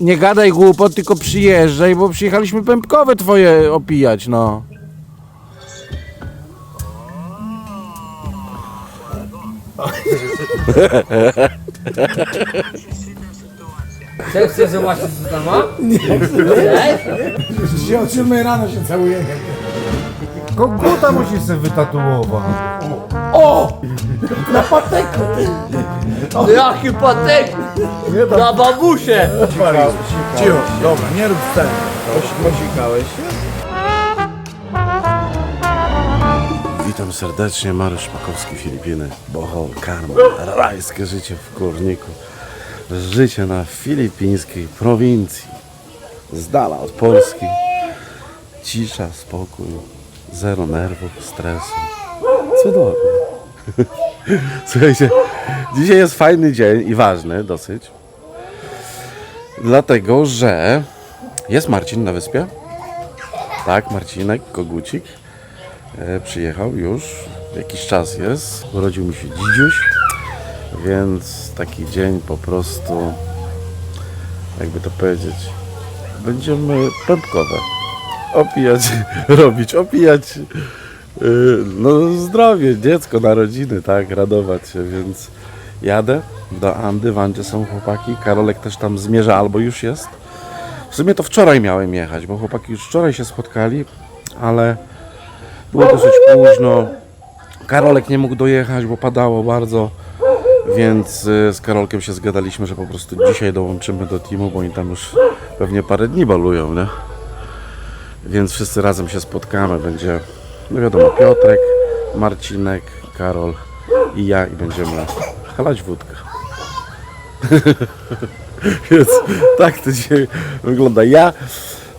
nie gadaj głupot, tylko przyjeżdżaj, bo przyjechaliśmy pępkowe twoje opijać, no. Chcesz chcesz zobaczyć co tam ma? Dzisiaj o 7 rano się całujemy. Koguta musisz sobie wytatuować. O! Na pateku! Jaki patek! Na babusie! Cicho, dobra, nie rób sceny. Posikałeś się? Witam serdecznie, Mariusz Makowski, Filipiny, Bohol, Karma, rajskie życie w Górniku, życie na filipińskiej prowincji, z dala od Polski, cisza, spokój, zero nerwów, stresu, cudownie. Słuchajcie, dzisiaj jest fajny dzień i ważny dosyć, dlatego, że jest Marcin na wyspie, tak, Marcinek, Kogucik, e, przyjechał już, jakiś czas jest, urodził mi się dzidziuś, więc taki dzień po prostu, jakby to powiedzieć, będziemy pępkowe opijać, robić, opijać y, no zdrowie, dziecko, narodziny, tak, radować się, więc jadę do Andy, w Andzie są chłopaki, Karolek też tam zmierza albo już jest. W sumie to wczoraj miałem jechać, bo chłopaki już wczoraj się spotkali, ale było dosyć późno. Karolek nie mógł dojechać, bo padało bardzo, więc y, z Karolkiem się zgadaliśmy, że po prostu dzisiaj dołączymy do teamu, bo oni tam już pewnie parę dni balują, nie? Więc wszyscy razem się spotkamy. Będzie, no wiadomo, Piotrek, Marcinek, Karol i ja i będziemy chalać wódkę. Więc tak to dzisiaj wygląda. Ja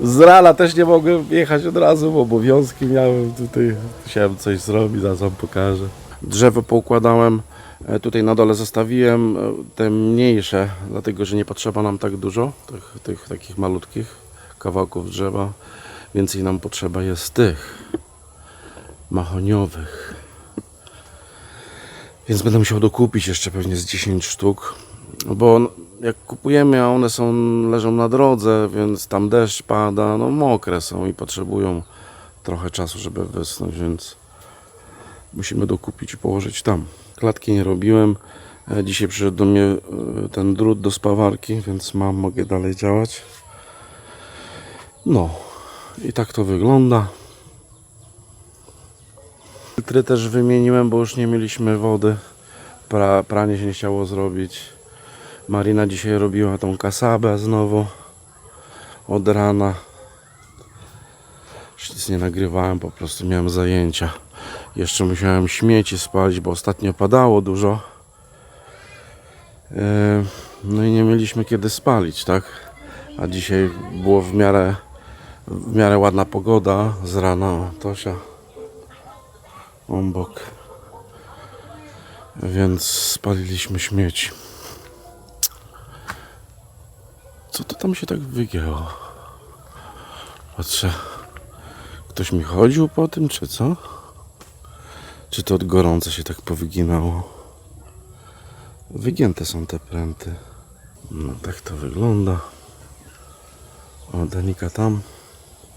z rana też nie mogłem jechać od razu, bo obowiązki miałem tutaj. Chciałem coś zrobić, zaraz wam pokażę. Drzewo poukładałem. e, Tutaj na dole zostawiłem e, te mniejsze, dlatego że nie potrzeba nam tak dużo tych, tych takich malutkich kawałków drzewa. Więcej nam potrzeba jest tych mahoniowych. Więc będę musiał dokupić jeszcze pewnie z 10 sztuk. Bo jak kupujemy, a one są, leżą na drodze, więc tam deszcz pada, no mokre są i potrzebują trochę czasu, żeby wysnąć, więc musimy dokupić i położyć tam. Klatki nie robiłem. E, Dzisiaj przyszedł do mnie e, ten drut do spawarki, więc mam, mogę dalej działać. No i tak to wygląda. Filtry też wymieniłem, bo już nie mieliśmy wody. Pra, pranie się nie chciało zrobić. Marina dzisiaj robiła tą kasabę znowu od rana. Nic nie nagrywałem, po prostu miałem zajęcia. Jeszcze musiałem śmieci spalić, bo ostatnio padało dużo. Yy, No i nie mieliśmy kiedy spalić, tak? A dzisiaj było w miarę, w miarę ładna pogoda z rana. Tosia obok. Więc spaliliśmy śmieci. Co to tam się tak wygięło? Patrzę. Ktoś mi chodził po tym, czy co? Czy to od gorąca się tak powyginało? Wygięte są te pręty. No tak to wygląda. O, Danika tam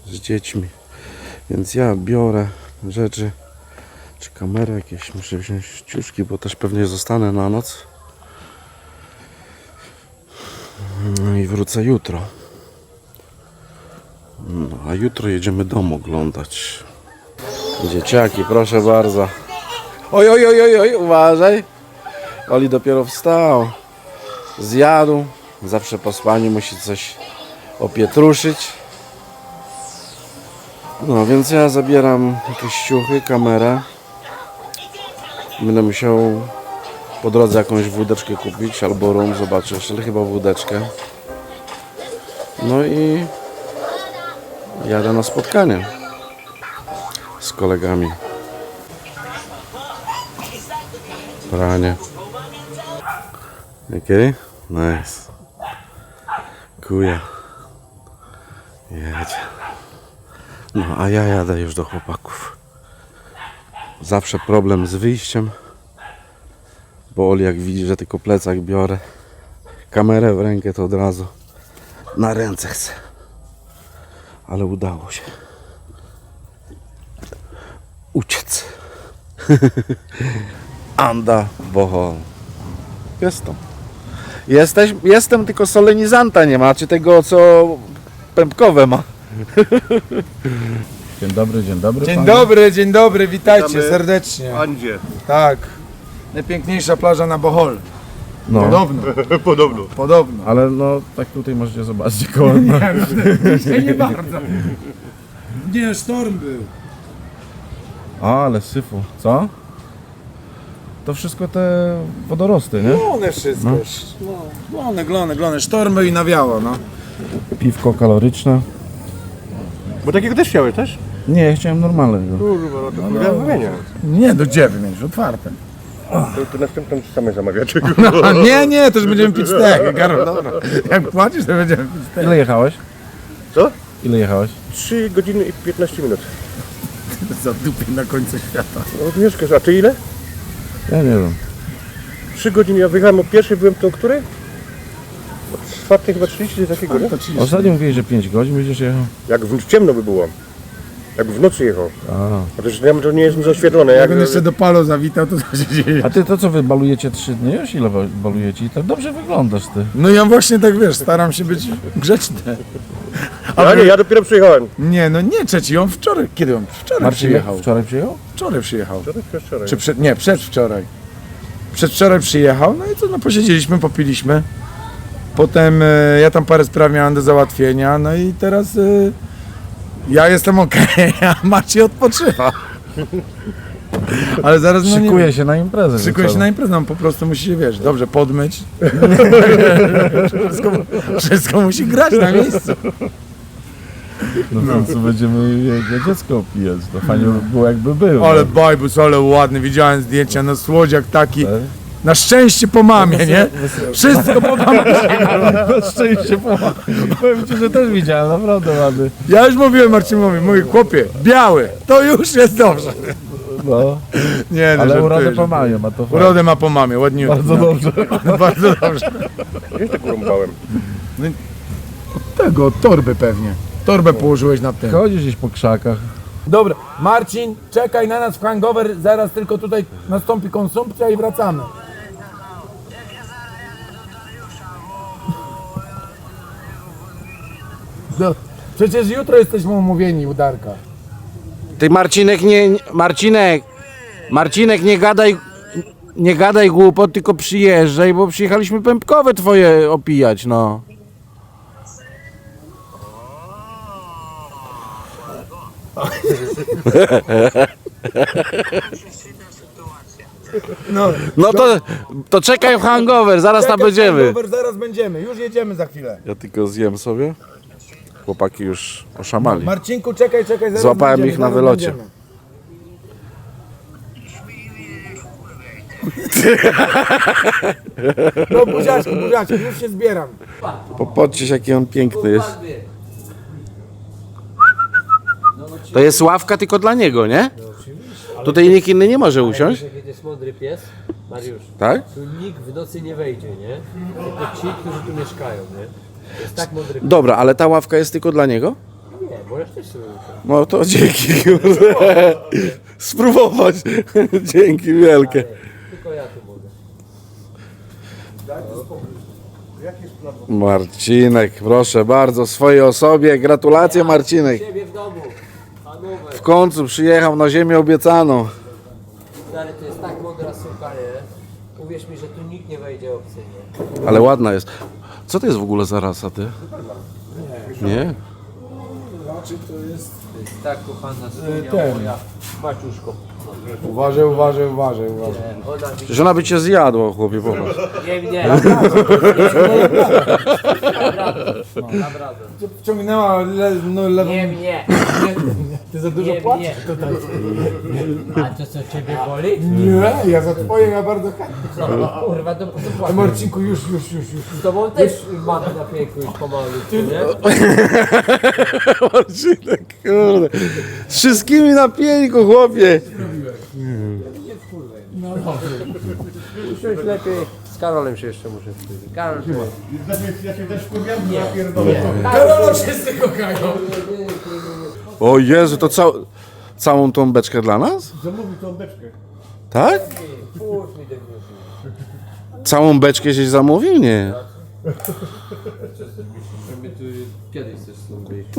z dziećmi. Więc ja biorę rzeczy. Czy kamerę jakieś? Muszę wziąć ciuszki, bo też pewnie zostanę na noc. No i wrócę jutro. No, a jutro jedziemy dom oglądać. Dzieciaki, proszę bardzo. Oj, oj, oj, oj, oj, uważaj. Oli dopiero wstał. Zjadł. Zawsze po spaniu musi coś opietruszyć. No, więc ja zabieram jakieś ciuchy, kamerę. Będę musiał po drodze jakąś wódeczkę kupić albo rum, zobaczę jeszcze, ale chyba wódeczkę. No i jadę na spotkanie z kolegami. Pranie. Okej? Nice. Kuja. Jedzie. No, a ja jadę już do chłopaków. Zawsze problem z wyjściem. Bo Oli jak widzi, że tylko plecak biorę, kamerę w rękę, to od razu Na ręce chcę. Ale udało się. Uciec. Anda Bohol. Jestem. Jesteś, jestem, tylko solenizanta nie ma, czy tego co pępkowe ma. Dzień dobry, dzień dobry. Dzień panie. dobry, dzień dobry, witajcie Witamy. serdecznie. Andzie. Tak. Najpiękniejsza plaża na Bohol. No, Podobno, Podobno. podobno. ale no tak tutaj możecie zobaczyć koło. Nie bardzo. Nie, sztorm był. Ale syfu, co? To wszystko te wodorosty, nie? Glone wszystko. No. Glone, glone, glone. Sztormy i nawiało, no. Piwko kaloryczne. Bo takiego też chciałeś, też? Nie, ja chciałem normalnego. Kurwa, no to no, wymienię. Nie, do dziewy mieć, otwarte. To, to następnym same zamawiacie. A nie, nie, to już będziemy pić tak, Karol, dobra. Jak płacisz, to będziemy pić tak. Ile jechałeś? Co? Ile jechałeś? 3 godziny i 15 minut. Za dupy na końcu świata. No mieszkasz, a ty ile? Ja nie wiem. 3 godziny, ja wyjechałem o pierwszej, byłem to o czwartej chyba 30, coś takiego, nie? Ostatnio mówiłeś, że 5 godzin będziesz jechał. Jak w ciemno by było. Jak w nocy jechał. A. To, że ja- to nie jest zaświetlone. Jak, Jakbym jeszcze do palu zawitał, to co się dzieje? A ty to co wy balujecie 3 dni? Już ile wa- balujecie? I tak dobrze wyglądasz ty. No ja właśnie tak, wiesz, staram się być grzeczny. ja nie, ja dopiero przyjechałem. Nie, no nie trzeci, on wczoraj, kiedy on? Wczoraj Marcin przyjechał. wczoraj przyjechał? Wczoraj przyjechał. Wczoraj, wczoraj. Czy przed, nie, przedwczoraj. Przedwczoraj przyjechał, no i co, no posiedzieliśmy, popiliśmy. Potem e, ja tam parę spraw miałem do załatwienia, no i teraz e, ja jestem okej, a Maciej odpoczywa. Ale zaraz no, nie- Szykuje się na imprezę. Szykuje się wieczorem. na imprezę, on po prostu musi się, wiesz, dobrze podmyć. wszystko, wszystko musi grać na miejscu. No w końcu będziemy jego dziecko opijać. To fajnie by było jakby był. Ale bajbus, ale ładny, widziałem zdjęcia, no słodziak taki. Tak? Na szczęście po mamie, nie? Wszystko po mamie. Na szczęście pomaga. Powiem ci, że też widziałem, naprawdę ładny. Ja już mówiłem Marcinowi, mówię, chłopie, biały, to już jest dobrze. No, Nie, no, ale żartuję, urodę żartuję. po mamie ma to fajnie. Urodę ma po mamie, ładniutko. Bardzo dobrze. Bardzo dobrze. Gdzieś tak urąbałem. Tego, torby pewnie. Torbę położyłeś na tym. Chodzisz gdzieś po krzakach. Dobra, Marcin, czekaj na nas w hangover, zaraz tylko tutaj nastąpi konsumpcja i wracamy. No, przecież jutro jesteśmy umówieni, udarka. Ty Marcinek nie, Marcinek, Marcinek nie gadaj, nie gadaj głupot, tylko przyjeżdżaj, bo przyjechaliśmy pępkowe twoje opijać, no. No, No to, to czekaj w hangover, zaraz tam będziemy. Hangover, zaraz będziemy, już jedziemy za chwilę. Ja tylko zjem sobie. Chłopaki już oszamali. Marcinku, czekaj, czekaj, zaraz Złapałem będziemy, ich na zaraz wylocie. będziemy. No buziaczki, buziaczki, już się zbieram. Popatrzcie jaki on piękny jest. To jest ławka tylko dla niego, nie? Tutaj nikt inny nie może usiąść, Jaki to jest mądry pies? Mariusz, tak? tu nikt w nocy nie wejdzie, nie? Tylko ci, którzy tu mieszkają, nie? Jest tak mądry. Dobra, ale ta ławka jest tylko dla niego? Nie, możesz też sobie usiąść. No to dzięki, kurde. Spróbować. Dzięki wielkie. Tylko ja tu mogę. Marcinek, proszę bardzo, swojej osobie. Gratulacje Marcinek. Ciebie w domu, Hanower. W końcu przyjechał na ziemię obiecaną. Stary, to jest tak mądra suka, nie? Uwierz mi, że tu nikt nie wejdzie obcy, nie? Ale ładna jest. Co to jest w ogóle za rasa, ty? Nie? To jest tak kochana sunia ten. moja. Maciuszko. Uważaj, uważaj, uważaj, uważaj. Ona mi... Przecież ona by cię zjadła, chłopie, popatrz. Nie, nie. Naprawdę. Wciągnęła le, no, lewą... Nie mnie. Ty za dużo Nie mnie. tutaj. A to co, ciebie boli? Nie, ja za twoje ja bardzo chętnie. No, kurwa, to po co A płacisz? Marcinku, już, już, już, już. Z tobą też mam na pięku już pomału, nie? Marcinek, kurde. Z wszystkimi na pieńku, chłopie. Usiądź lepiej. Z Karolem się jeszcze muszę wstydzić. Karol, ty... Ja się też wkurwiam, Nie. Karolo wszyscy kochają. O Jezu, to cał, całą tą beczkę dla nas? Zamówił tą beczkę. Tak? Całą beczkę żeś zamówił? Nie. Kiedyś chcesz stąd wyjść.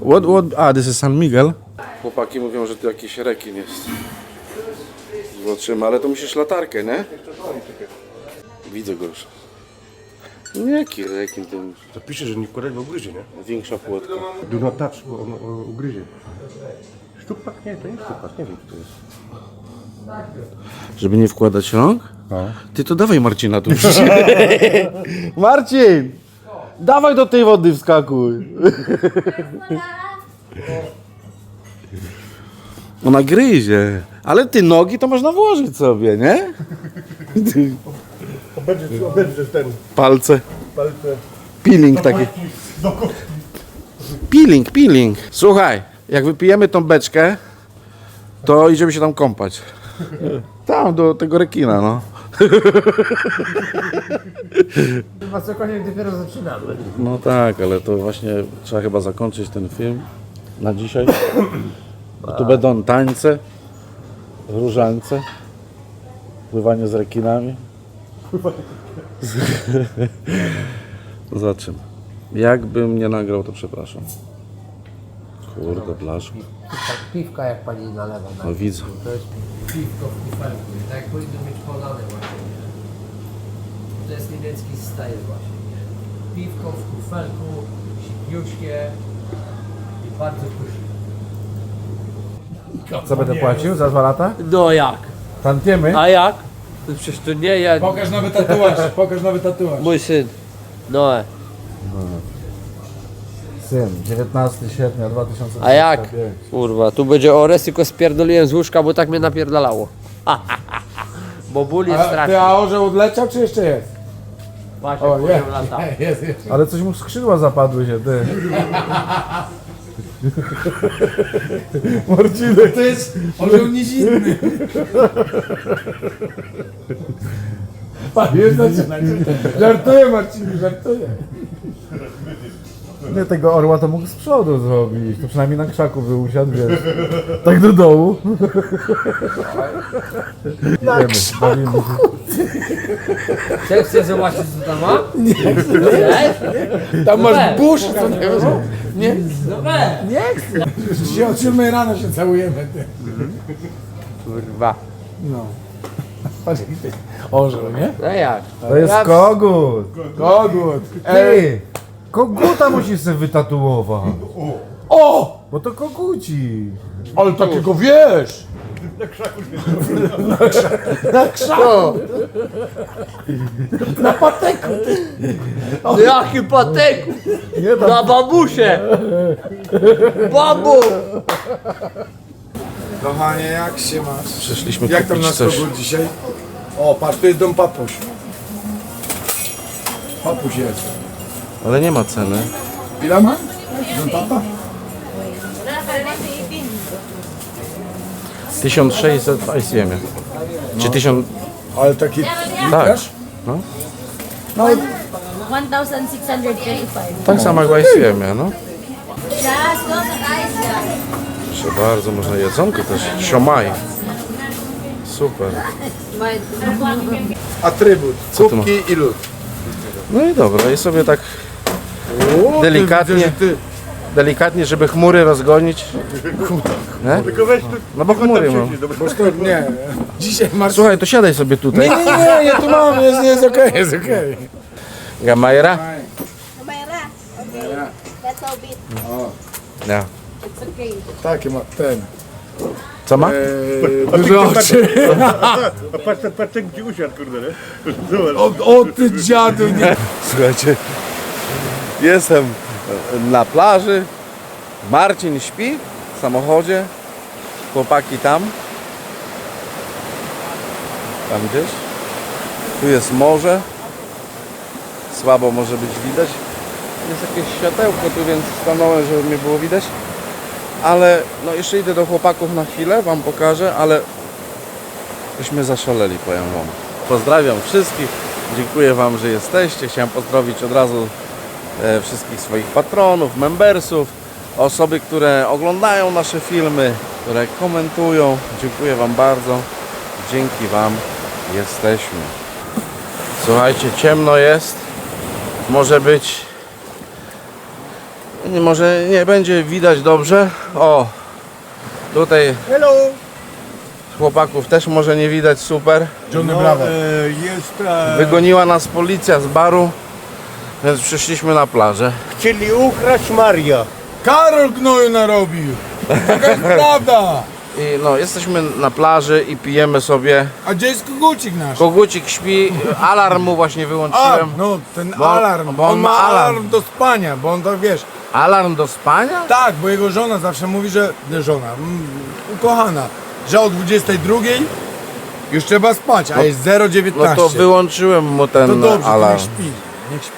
What, what? A, this is San Miguel. Chłopaki mówią, że tu jakiś rekin jest. Zobaczymy, ale to musisz latarkę, nie? Widzę go już. Nie, jaki rekin, to To pisze, że nie wkładać, bo ugryzie, nie? większa płotka. Do not touch, bo on, on ugryzie. Szczupak? Nie, to nie szczupak, nie wiem co to jest. Żeby nie wkładać rąk? No. Ty to dawaj Marcina tu. Marcin! Dawaj do tej wody wskakuj. Ona gryzie. Ale ty nogi to można włożyć sobie, nie? Obedrzesz, obedrzesz ten Palce. palce. Peeling taki. Peeling, peeling. Słuchaj, jak wypijemy tą beczkę, to idziemy się tam kąpać. Tam, do tego rekina, no. Chyba cokolwiek dopiero zaczynamy. No tak, ale to właśnie trzeba chyba zakończyć ten film na dzisiaj. Tu będą tańce, różańce, pływanie z rekinami. Zobaczymy. Jakbym nie nagrał, to przepraszam. Kurde, blaszku. Tak piwka jak pani nalewa. Na No widzę. To jest piwko w kufelku. i Tak powinno być podane właśnie. To jest niemiecki styl właśnie. Piwko w kufelku, zimniuśkie i bardzo pyszne. Co będę płacił za dwa lata? No jak? Tantiemy? A jak? To przecież to nie ja, Pokaż nowy tatuaż, pokaż nowy tatuaż. mój syn. No, Syn, 19 sierpnia 2025. a jak? Kurwa, tu będzie ores, tylko spierdoliłem z łóżka, bo tak mnie napierdalało. Bo ból jest A, ty, straszny. a orzeł odleciał, czy jeszcze jest? Właśnie, O, jest. lata. Jest, jest. Ale coś mu skrzydła zapadły się, ty. Marcinek, to jest orzeł nizinny. Wiesz, zaczyna. Żartuję, Marcin, żartuję. Nie, tego orła to mógł z przodu zrobić. To przynajmniej na krzaku by usiadł, wiesz. Tak do dołu. Idziemy, bawimy się. Chcesz chcesz zobaczyć co tam ma? Nie. Tam masz burz, co nie Nie, No weź. Dzisiaj od 7 rano się całujemy, ty. Kurwa. No. Patrz, ty orzeł, nie? No jak? To jest kogut. Kogut. E, Ty! Koguta musisz sobie wytatuować. o! Bo to koguci. Ale takiego wiesz! Jaki pateku! Nie tam Na babusie! Babu! Kochanie, jak się masz? Przyszliśmy Jak tam kupić nasz coś. kogut dzisiaj? O, patrz, tu jest dom papuś. Papuś jest. Ale nie ma ceny. Ile ma? Papa? 1600 w ICM-ie. Czy 1000... Ale taki Tak. No. No, 1,635. Tak samo jak w ICM-ie, no. Just go tayo siya. Proszę bardzo, można jedzonko też. Siomaj. Super. atrybut. Co tu ma? Kubki i lód. No i dobra, i sobie tak O, Delikatnie. Ty, widzę, że ty. delikatnie, żeby chmury rozgonić. Nie? Tylko weź tu, No bo chmury mam. Bo to nie. Dzisiaj masz... Słuchaj, to siadaj sobie tutaj. Nie, nie, nie, nie, tu mam, jest, jest okej, jest okej. Gamajra? Mayra. Okay. That's all bit. Ja. It's okay. Takie ma, ten. Co ma? Eee, duże oczy. a patrz, patrz, jak ci usiadł, kurde, nie? Zobacz. O, o ty dziadu, nie. Słuchajcie, jestem na plaży. Marcin śpi w samochodzie. Chłopaki tam. Tam gdzieś. Tu jest morze. Słabo może być widać. Jest jakieś światełko tu, więc stanąłem, żeby mnie było widać. Ale no jeszcze idę do chłopaków na chwilę, wam pokażę, ale Myśmy zaszaleli, powiem Wam. Pozdrawiam wszystkich. Dziękuję Wam, że jesteście. Chciałem pozdrowić od razu wszystkich swoich patronów, membersów, osoby, które oglądają nasze filmy, które komentują. Dziękuję Wam bardzo. Dzięki Wam jesteśmy. Słuchajcie, ciemno jest. Może być. Nie, może nie będzie widać dobrze. O, tutaj Hello! chłopaków też może nie widać super. Johnny Bravo. jest... E, Wygoniła nas policja z baru, więc przyszliśmy na plażę. chcieli ukraść Maria. Karol gnoju narobił. Taka jest prawda. I no, jesteśmy na plaży i pijemy sobie. A gdzie jest kogucik nasz? Kogucik śpi, alarm mu właśnie A, wyłączyłem. no ten Bo- alarm. bo on on ma alarm. alarm do spania, bo on tak wiesz. Alarm do spania? Tak, bo jego żona zawsze mówi, że. Nie żona, mm, ukochana, że o 22 już trzeba spać, a No- jest 0,19. No to wyłączyłem mu ten To dobrze, to alarm. niech śpi. Niech śpi.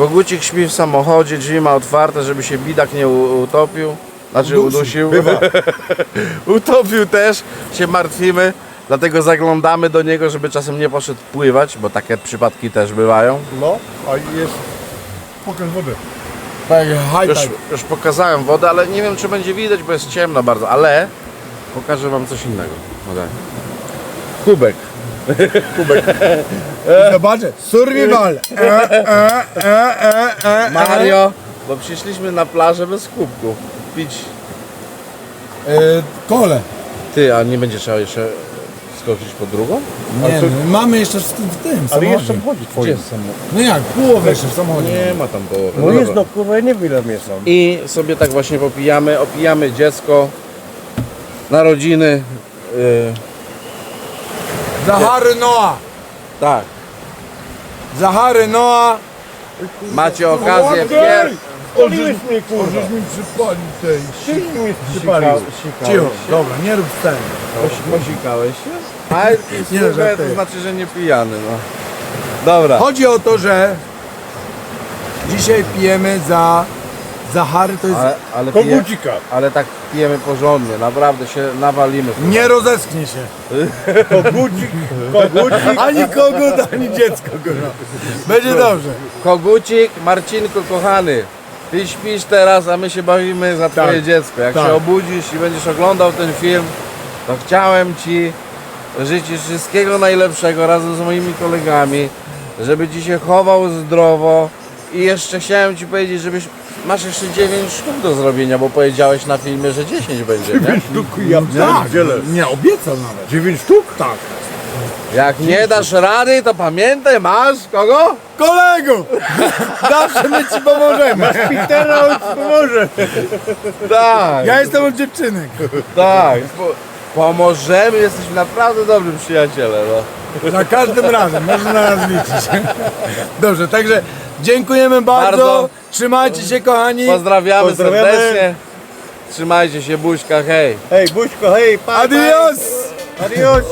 Kogucik śpi w samochodzie, drzwi ma otwarte, żeby się bidak nie utopił. Znaczy Udusił, bywa. utopił też, się martwimy. Dlatego zaglądamy do niego, żeby czasem nie poszedł pływać, bo takie przypadki też bywają. No, a jest... Pokaż wodę. Tak, Już, już pokazałem wodę, ale nie wiem czy będzie widać, bo jest ciemno bardzo, ale pokażę wam coś innego. O tak. Kubek. Zobaczę, survival. E, e, e, e, e, e. Mario, bo przyszliśmy na plażę bez kubków. Pić. E, kole. Ty, a nie będzie trzeba jeszcze skoczyć po drugą? Nie, no, mamy jeszcze w, w tym Ale samochodzie. jeszcze wchodzi twoje. No jak, połowę jeszcze w samochodzie. Nie ma tam połowy. No jest no kurwa, ja nie wiem ile mnie są. I sobie tak właśnie popijamy, opijamy dziecko, narodziny. Yy, Zachary Noa. tak, Zachary Noa. macie okazję pier... Oliłeś mnie kurwa. Możesz mi przypalić tej. Silnik mi przypalił. Cicho, dobra, nie rób sceny. Posikałeś się? A Nie, nie, to znaczy, że nie pijany, no. Dobra. Chodzi o to, że dzisiaj pijemy za Zachary, to jest... Ale, ale, pije, Kogucika. ale tak pijemy porządnie, naprawdę się nawalimy. Nie rozesknie się. Kogucik, kogucik. Ani kogut, ani dziecko. Będzie dobrze. Kogucik, Marcinko kochany, ty śpisz teraz, a my się bawimy za twoje Tak. dziecko. Jak Tak. się obudzisz i będziesz oglądał ten film, to chciałem ci życzyć wszystkiego najlepszego razem z moimi kolegami, żeby ci się chował zdrowo i jeszcze chciałem ci powiedzieć, żebyś masz jeszcze 9 sztuk do zrobienia, bo powiedziałeś na filmie, że 10 będzie, nie? Sztuk ja Tak, nie, obiecał nawet. 9 sztuk? Tak. Jak nie dasz rady, to pamiętaj, masz kogo? Kolego! Zawsze my ci pomożemy. Pitera on pomoże. Tak. Ja jestem od dziewczynek. Tak, po, pomożemy, jesteśmy naprawdę dobrym przyjacielem. No. Za każdym razem, można na nas liczyć. Dobrze, także dziękujemy bardzo. Bardzo. Trzymajcie się kochani. Pozdrawiamy, Pozdrawiamy. serdecznie. Trzymajcie się, buźka, hej. Hej, Buźko, hej, pa, Adios! Adios.